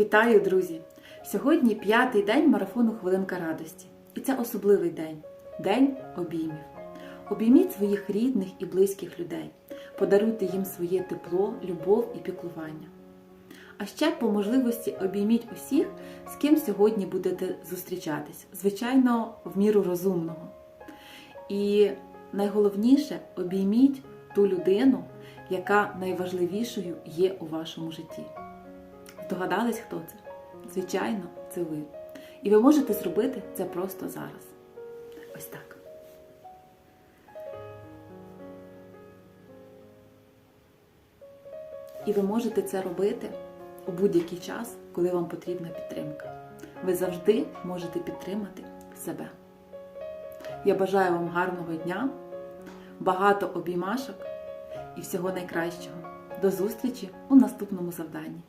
Вітаю, друзі! Сьогодні п'ятий день марафону Хвилинка радості. І це особливий день день обіймів. Обійміть своїх рідних і близьких людей, подаруйте їм своє тепло, любов і піклування. А ще по можливості обійміть усіх, з ким сьогодні будете зустрічатись, звичайно, в міру розумного. І найголовніше обійміть ту людину, яка найважливішою є у вашому житті. Здогадались, хто це? Звичайно, це ви. І ви можете зробити це просто зараз. Ось так. І ви можете це робити у будь-який час, коли вам потрібна підтримка. Ви завжди можете підтримати себе. Я бажаю вам гарного дня, багато обіймашок і всього найкращого. До зустрічі у наступному завданні.